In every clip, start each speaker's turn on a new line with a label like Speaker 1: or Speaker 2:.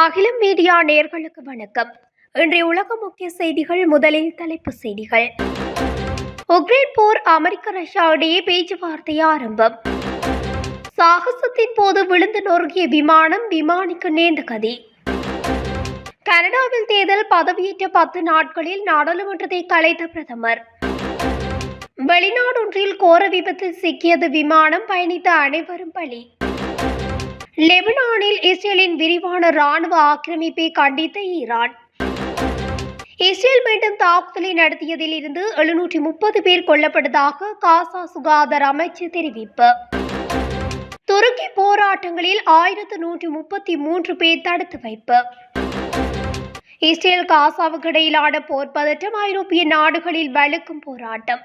Speaker 1: அகிலம் மீடியா நேர்களுக்கு வணக்கம். இன்றைய உலக முக்கிய செய்திகள் முதலில் தலைப்பு செய்திகள். உக்ரைன் போர் அமெரிக்க ரஷ்யா இடையே பேச்சுவார்த்தை ஆரம்பம். சாகசத்தின் போது விழுந்து நொறுங்கிய விமானம் விமானிக்கு நேர்ந்த கதி. கனடாவில் தேர்தல் பதவியேற்ற பத்து நாட்களில் நாடாளுமன்றத்தை கலைத்த பிரதமர். வெளிநாடொன்றில் கோர விபத்தில் சிக்கியது விமானம் பயணித்த அனைவரும் பலி. லெபனானில் இஸ்ரேலின் விரிவான ராணுவ ஆக்கிரமிப்பை கண்டித்த ஈரான். இஸ்ரேல் மீண்டும் தாக்குதலை நடத்தியதில் இருந்து எழுநூற்றி முப்பது பேர் கொல்லப்பட்டதாக காசா சுகாதார அமைச்சு தெரிவிப்பு. துருக்கி போராட்டங்களில் ஆயிரத்து நூற்றி முப்பத்தி மூன்று பேர் தடுத்து வைப்பு. இஸ்ரேல் காசாவுக்கு இடையிலான போர் பதற்றம் ஐரோப்பிய நாடுகளில் வலுக்கும் போராட்டம்.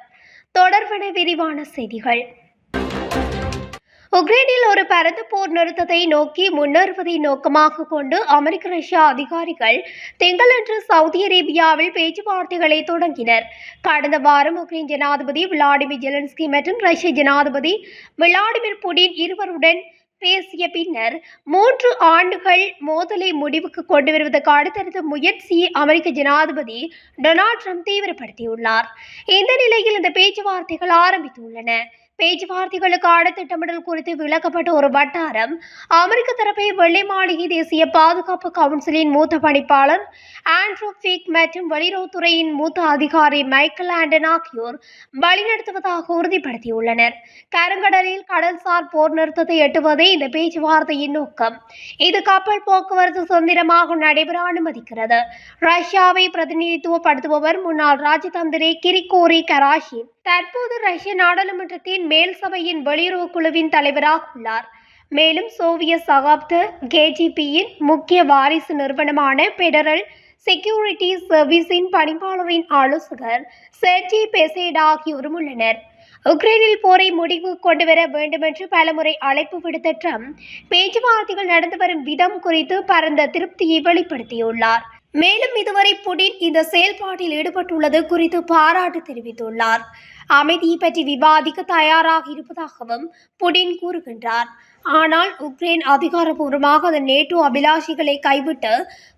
Speaker 1: தொடர்பன விரிவான செய்திகள். உக்ரைனில் ஒரு பரந்த போர் நிறுத்தத்தை நோக்கி முன்னேறுவதை நோக்கமாக கொண்டு அமெரிக்க ரஷ்யா அதிகாரிகள் திங்களன்று சவுதி அரேபியாவில் பேச்சுவார்த்தைகளை தொடங்கினர். கடந்த வாரம் உக்ரைன் ஜனாதிபதி விளாடிமிர் ஜெலன்ஸ்கி மற்றும் ரஷ்ய ஜனாதிபதி விளாடிமிர் புடின் இருவருடன் பேசிய பின்னர் மூன்று ஆண்டுகள் மோதலை முடிவுக்கு கொண்டு வருவதற்கு அடுத்தடுத்த முயற்சியை அமெரிக்க ஜனாதிபதி டொனால்ட் ட்ரம்ப் தீவிரப்படுத்தியுள்ளார். இந்த நிலையில் இந்த பேச்சுவார்த்தைகள் ஆரம்பித்துள்ளன. பேச்சுவார்த்தைகளுக்கான திட்டமிடல் குறித்து விளக்கப்பட்ட ஒரு வட்டாரம் அமெரிக்க தரப்பை வெள்ளை மாளிகை தேசிய பாதுகாப்பு கவுன்சிலின் மூத்த பணிப்பாளர் ஆண்ட்ரூ ஃபிக் மற்றும் வெளியுறவுத்துறையின் மூத்த அதிகாரி மைக்கேல் ஆண்டன் ஆகியோர் வழிநடத்துவதாக உறுதிப்படுத்தியுள்ளனர். கருங்கடலில் கடல்சார் போர் நிறுத்தத்தை எட்டுவதே இந்த பேச்சுவார்த்தையின் நோக்கம். இது கப்பல் போக்குவரத்து சுதந்திரமாக நடைபெற அனுமதிக்கிறது. ரஷ்யாவை பிரதிநிதித்துவப்படுத்துபவர் முன்னாள் ராஜதந்திரி கிரிகோரி கராஷின் தற்போது ரஷ்ய நாடாளுமன்றத்தின் மேல் சபையின் வெளியுறவு குழுவின் தலைவராக உள்ளார். மேலும் சோவியத் சகாப்த கேஜிபியின் முக்கிய வாரிசு நிறுவனமான பெடரல் செக்யூரிட்டி சர்வீஸின் பணிப்பாளரின் ஆலோசகர் செர்ஜி பெசேடா ஆகியோரும் உள்ளனர். உக்ரைனில் போரை முடிவு கொண்டு வர வேண்டுமென்று பலமுறை அழைப்பு விடுத்த ட்ரம்ப் பேச்சுவார்த்தைகள் நடந்து வரும் விதம் குறித்து பரந்த திருப்தியை வெளிப்படுத்தியுள்ளார். மேலும் இதுவரை புடின் இந்த செயல்பாட்டில் ஈடுபட்டுள்ளது குறித்து பாராட்டு தெரிவித்துள்ளார். அமைதியை பற்றி விவாதிக்க தயாராக இருப்பதாகவும் புடின் கூறுகின்றார். ஆனால் உக்ரைன் அதிகாரப்பூர்வமாக அதன் நேட்டோ அபிலாஷிகளை கைவிட்டு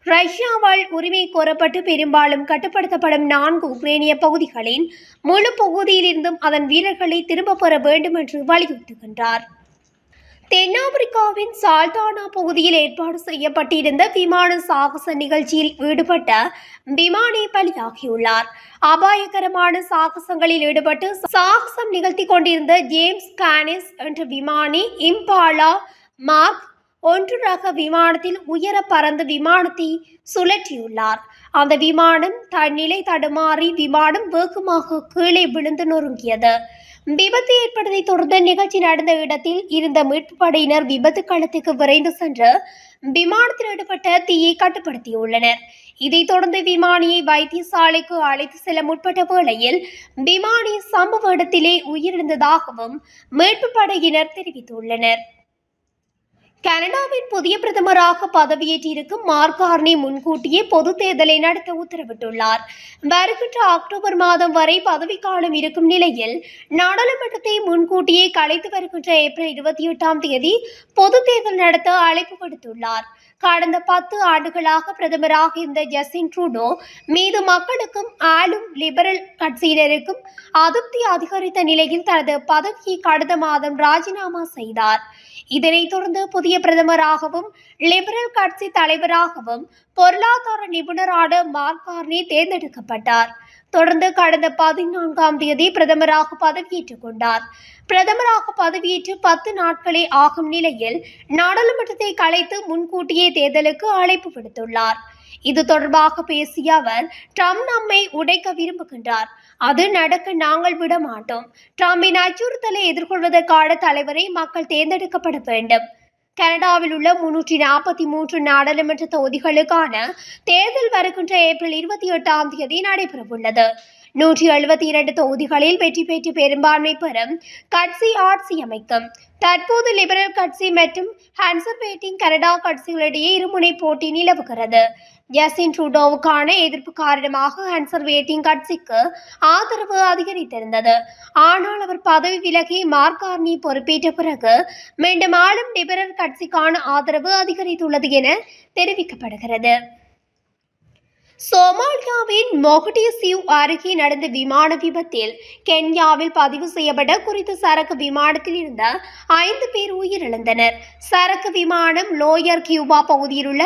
Speaker 1: ரஷ்யாவால் உரிமை கோரப்பட்டு பெரும்பாலும் கட்டுப்படுத்தப்படும் நான்கு உக்ரைனிய பகுதிகளின் முழு பகுதியிலிருந்தும் அதன் வீரர்களை திரும்பப் பெற வேண்டும் என்று வலியுறுத்துகின்றார். தென்னாப்பிரிக்காவின் சால்தானா பகுதியில் ஏற்பாடு செய்யப்பட்டிருந்த விமான சாகச நிகழ்ச்சியில் ஈடுபட்ட விமானி பலியாகியுள்ளார். அபாயகரமான சாகசங்களில் ஈடுபட்டு சாகசம் நிகழ்த்தி கொண்டிருந்த ஜேம்ஸ் கானிஸ் என்ற விமானி இம்பாலா மார்க் ஒன்று ரக விமானத்தில் உயர பறந்த விமானத்தை சுழற்றியுள்ளார். அந்த விமானம் தன்னிலை தடுமாறி விமானம் வேகமாக கீழே விழுந்து நொறுங்கியது. விபத்து ஏற்பட்டதை தொடர்ந்து நிகழ்ச்சி நடந்த இடத்தில் இருந்த மீட்பு படையினர் விபத்து களத்துக்கு விரைந்து சென்று விமானத்தில் ஈடுபட்ட தீயை கட்டுப்படுத்தியுள்ளனர். இதைத் தொடர்ந்து விமானியை வைத்தியசாலைக்கு அழைத்து செல்ல முற்பட்ட வேளையில் விமானி சம்பவ இடத்திலே உயிரிழந்ததாகவும் மீட்பு படையினர் தெரிவித்துள்ளனர். கனடாவின் புதிய பிரதமராக பதவியேற்றிருக்கும் மார்க் கார்னி முன்கூட்டியே பொது தேர்தலை நடத்த உத்தரவிட்டுள்ளார். வருகின்ற அக்டோபர் மாதம் வரை பதவிக்காலம் இருக்கும் நிலையில் நாடாளுமன்றத்தை முன்கூட்டியே கலைத்து வருகின்ற ஏப்ரல் இருபத்தி எட்டாம் தேதி பொது தேர்தல் நடத்த அழைப்பு விடுத்துள்ளார். கடந்த பத்து ஆண்டுகளாக பிரதமராக இருந்த ஜஸ்டின் ட்ரூடோ மீது மக்களுக்கும் ஆளும் லிபரல் கட்சியினருக்கும் அதிருப்தி அதிகரித்த நிலையில் தனது பதவியை கடந்த மாதம் ராஜினாமா செய்தார். இதனைத் தொடர்ந்து புதிய பிரதமராகவும் லிபரல் கட்சி தலைவராகவும் பொருளாதார நிபுணரான மார்க் கார்னி தேர்ந்தெடுக்கப்பட்டார். தொடர்ந்து கடந்த பதினான்காம் தேதி பிரதமராக பதவியேற்றுக் கொண்டார். பிரதமராக பதவியேற்று பத்து நாட்களே ஆகும் நிலையில் நாடாளுமன்றத்தை கலைத்து முன்கூட்டியே தேர்தலுக்கு அழைப்பு விடுத்துள்ளார். இது தொடர்பாக பேசிய அவர் ட்ரம்ப் நம்மை உடைக்க விரும்புகின்றார். அது நடக்க நாங்கள் விட மாட்டோம் ட்ரம்பின் அச்சுறுத்தலை எதிர்கொள்வதற்கான தலைவரை மக்கள் தேர்ந்தெடுக்கப்பட வேண்டும். கனடாவில் உள்ள முன்னூற்றி நாற்பத்தி மூன்று நாடாளுமன்ற தொகுதிகளுக்கான தேர்தல் வருகின்ற ஏப்ரல் இருபத்தி எட்டாம் தேதி நடைபெறவுள்ளது. நூற்றி எழுபத்தி இரண்டு தொகுதிகளில் வெற்றி பெற்று பெரும்பான்மை பெறும் கட்சி ஆட்சி அமைக்கும். தற்போது லிபரல் கட்சி மற்றும் ஹன்சர்வேட்டிங் கனடா கட்சிகளிடையே இருமுனை போட்டி நிலவுகிறது. ஜஸ்டின் ட்ரூடோவுக்கான எதிர்ப்பு காரணமாக ஹன்சர்வேட்டிங் கட்சிக்கு ஆதரவு அதிகரித்திருந்தது. ஆனால் அவர் பதவி விலகி மார்கார்னி பொறுப்பேற்ற பிறகு மீண்டும் ஆளும் லிபரல் கட்சிக்கான ஆதரவு அதிகரித்துள்ளது என தெரிவிக்கப்படுகிறது. சோமாலியாவின் மொகடிசிவ் அருகே நடந்த விமான விபத்தில் கென்யாவில் பதிவு செய்யப்பட்ட குறித்த சரக்கு விமானத்தில் இருந்த ஐந்து பேர் உயிரிழந்தனர். சரக்கு விமானம் லோயர் கியூபா பகுதியில் உள்ள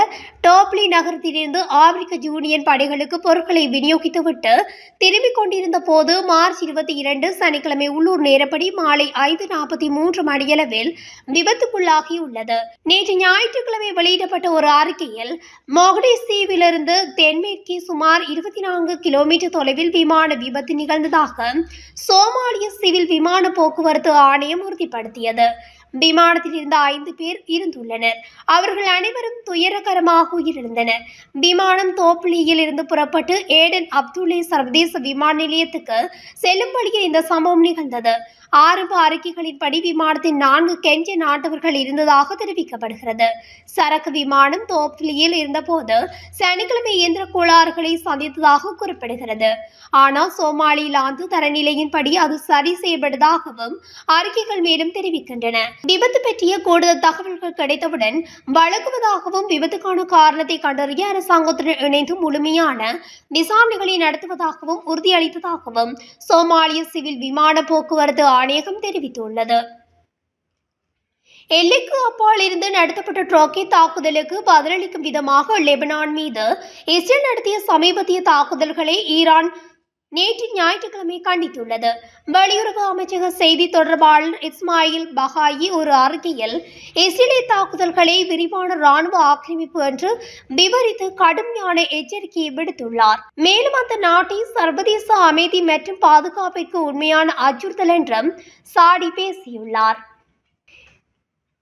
Speaker 1: டோப்லி நகரத்திலிருந்து ஆப்பிரிக்க யூனியன் படைகளுக்கு பொருட்களை விநியோகித்துவிட்டு திரும்பிக் கொண்டிருந்த போது மார்ச் இருபத்தி இரண்டு சனிக்கிழமை உள்ளூர் நேரப்படி மாலை ஐந்து நாற்பத்தி மூன்று மணியளவில் விபத்துக்குள்ளாகியுள்ளது. நேற்று ஞாயிற்றுக்கிழமை வெளியிடப்பட்ட ஒரு அறிக்கையில் மொகடிசீவிலிருந்து தென்மேற்கு சுமார் இருபத்தி நான்கு கிலோமீட்டர் தொலைவில் விமான விபத்து நிகழ்ந்ததாக சோமாலிய சிவில் விமான போக்குவரத்து ஆணையம் உறுதிப்படுத்தியது. விமானத்தில் இருந்த ஐந்து பேர் இருந்துள்ளனர். அவர்கள் அனைவரும் துயரகரமாக உயிரிழந்தனர். விமானம் தோப்பிலியில் இருந்து புறப்பட்டு ஏடன் அப்துல்லே சர்வதேச விமான நிலையத்துக்கு செல்லும் வழியில் இந்த சம்பவம் நிகழ்ந்தது. ஆரம்ப அறிக்கைகளின்படி விமானத்தின் நான்கு கெஞ்ச நாட்டவர்கள் இருந்ததாக தெரிவிக்கப்படுகிறது. சரக்கு விமானம் தோப்லியில் இருந்தபோது சனிக்கிழமை இயந்திர கோளாறுகளை சந்தித்ததாக குறிப்பிடுகிறது. ஆனால் சோமாலிலாந்து தரநிலையின்படி அது சரி செய்யப்பட்டதாகவும் அறிக்கைகள் மேலும் தெரிவிக்கின்றன. விபத்து பற்றிய கூடுதல் தகவல்கள் கிடைத்தவுடன் வழங்குவதாகவும் விபத்துக்கான காரணத்தை கண்டறிய அரசாங்கத்துடன் இணைந்து முழுமையான விசாரணைகளை நடத்துவதாகவும் உறுதியளித்ததாகவும் சோமாலிய சிவில் விமான போக்குவரத்து ஆணையகம் தெரிவித்துள்ளது. எல்லைக்கு அப்பால் இருந்து நடத்தப்பட்ட ட்ரோக்கி தாக்குதலுக்கு பதிலளிக்கும் விதமாக லெபனான் மீது இஸ்ரேல் நடத்திய சமீபத்திய தாக்குதல்களை ஈரான் நேற்று ஞாயிற்றுக்கிழமை கண்டித்துள்ளது. வெளியுறவு அமைச்சக செய்தி தொடர்பாளர் இஸ்மாயில் பஹாயி ஒரு அறிக்கையில் இஸ்ரேலிய தாக்குதல்களை விரிவான ராணுவ ஆக்கிரமிப்பு என்று விவரித்து கடுமையான எச்சரிக்கையை விடுத்துள்ளார். மேலும் அந்த நாட்டை சர்வதேச அமைதி மற்றும் பாதுகாப்பிற்கு உண்மையான அச்சுறுத்தல் என்றும் சாடி பேசியுள்ளார்.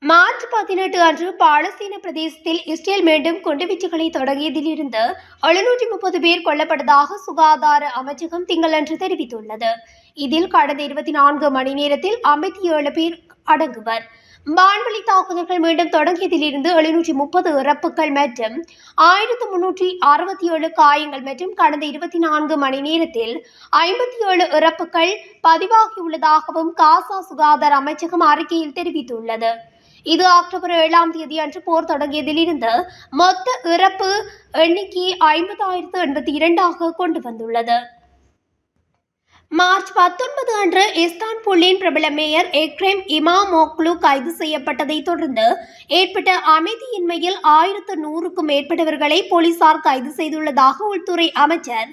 Speaker 1: மார்ச் பதினெட்டு அன்று பாலஸ்தீன பிரதேசத்தில் இஸ்ரேல் மீண்டும் குண்டுவீச்சுகளை தொடங்கியதிலிருந்து எழுநூற்றி முப்பது பேர் கொல்லப்பட்டதாக சுகாதார அமைச்சகம் திங்களன்று தெரிவித்துள்ளது. இதில் கடந்த இருபத்தி நான்கு மணி நேரத்தில் ஐம்பத்தி ஏழு பேர் அடங்குவர். வான்வழி தாக்குதல்கள் மீண்டும் தொடங்கியதிலிருந்து எழுநூற்றி முப்பது இறப்புகள் மற்றும் ஆயிரத்து முன்னூற்றி அறுபத்தி ஏழு காயங்கள் மற்றும் கடந்த இருபத்தி நான்கு மணி நேரத்தில் ஐம்பத்தி ஏழு இறப்புகள் பதிவாகியுள்ளதாகவும் காசா சுகாதார அமைச்சகம் அறிக்கையில் தெரிவித்துள்ளது. இது அக்டோபர் ஏழாம் தேதி அன்று போர் தொடங்கியதிலிருந்து மொத்த இறப்பு எண்ணிக்கை ஐம்பதாயிரத்து எண்பத்தி இரண்டாக கொண்டு வந்துள்ளது. மார்ச் பத்தொன்பது அன்று இஸ்தான்புல்லின் பிரபல மேயர் எக்ரேம் இமாமோக்லு கைது செய்யப்பட்டதை தொடர்ந்து ஏற்பட்ட அமைதியின்மையில் ஆயிரத்து நூறுக்கும் மேற்பட்டவர்களை போலீசார் கைது செய்துள்ளதாக உள்துறை அமைச்சர்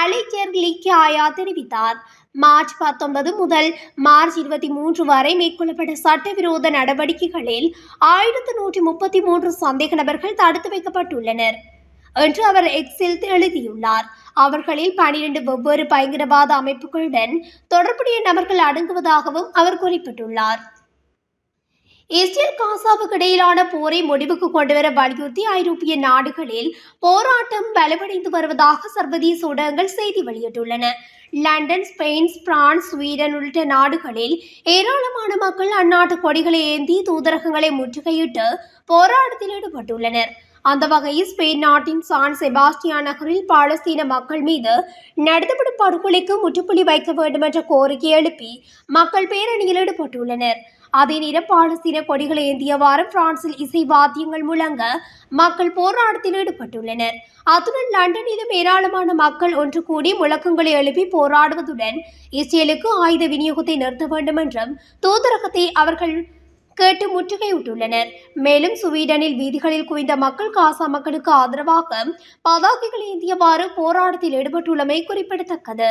Speaker 1: அலிஜர் லிக்கியாயா தெரிவித்தார். மார்ச் பத்தொன்பது முதல் மார்ச் இருபத்தி மூன்று வரை மேற்கொள்ளப்பட்ட சட்டவிரோத நடவடிக்கைகளில் ஆயிரத்து நூற்றி முப்பத்தி மூன்று சந்தேக நபர்கள் தடுத்து வைக்கப்பட்டுள்ளனர். என்று அவர் எக்ஸில் எழுதியுள்ளார். அவர்களில் பனிரெண்டு வெவ்வேறு பயங்கரவாத அமைப்புகளுடன் தொடர்புடைய நபர்கள் அடங்குவதாகவும் அவர் குறிப்பிட்டுள்ளார். இஸ்ரேல் காசாவுக்கு இடையிலான போரை முடிவுக்கு கொண்டுவர வலியுறுத்தி ஐரோப்பிய நாடுகளில் போராட்டம் வலுவடைந்து வருவதாக சர்வதேச ஊடகங்கள் செய்தி வெளியிட்டுள்ளன. லண்டன் ஸ்பெயின் பிரான்ஸ் ஸ்வீடன் உள்ளிட்ட நாடுகளில் ஏராளமான மக்கள் அந்நாட்டு கொடிகளை ஏந்தி தூதரகங்களை முற்றுகையிட்டு போராட்டத்தில் ஈடுபட்டுள்ளனர். அந்த வகையில் ஸ்பெயின் நாட்டின் சான் செபாஸ்டியா நகரில் பாலஸ்தீன மக்கள் மீது நடத்தப்படும் படுகொலைக்கு முற்றுப்புள்ளி வைக்க வேண்டும் என்ற கோரிக்கை எழுப்பி மக்கள் பேரணியில் ஈடுபட்டுள்ளனர். அதே நேரம் பாலஸ்தீன கொடிகளை ஏந்தியவாறு பிரான்சில் இசை வாத்தியங்கள் முழங்க மக்கள் போராட்டத்தில் ஈடுபட்டுள்ளனர். அத்துடன் லண்டனிலும் ஏராளமான மக்கள் ஒன்று கூடி முழக்கங்களை எழுப்பி போராடுவதுடன் இஸ்ரேலுக்கு ஆயுத விநியோகத்தை நிறுத்த வேண்டும் என்றும் தூதரகத்தை அவர்கள் கேட்டு முற்றுகையிட்டுள்ளனர். மேலும் சுவீடனில் வீதிகளில் குவிந்த மக்கள் காசா மக்களுக்கு ஆதரவாக பதாகைகள் ஏந்தியவாறு போராட்டத்தில் ஈடுபட்டுள்ளமை குறிப்பிடத்தக்கது.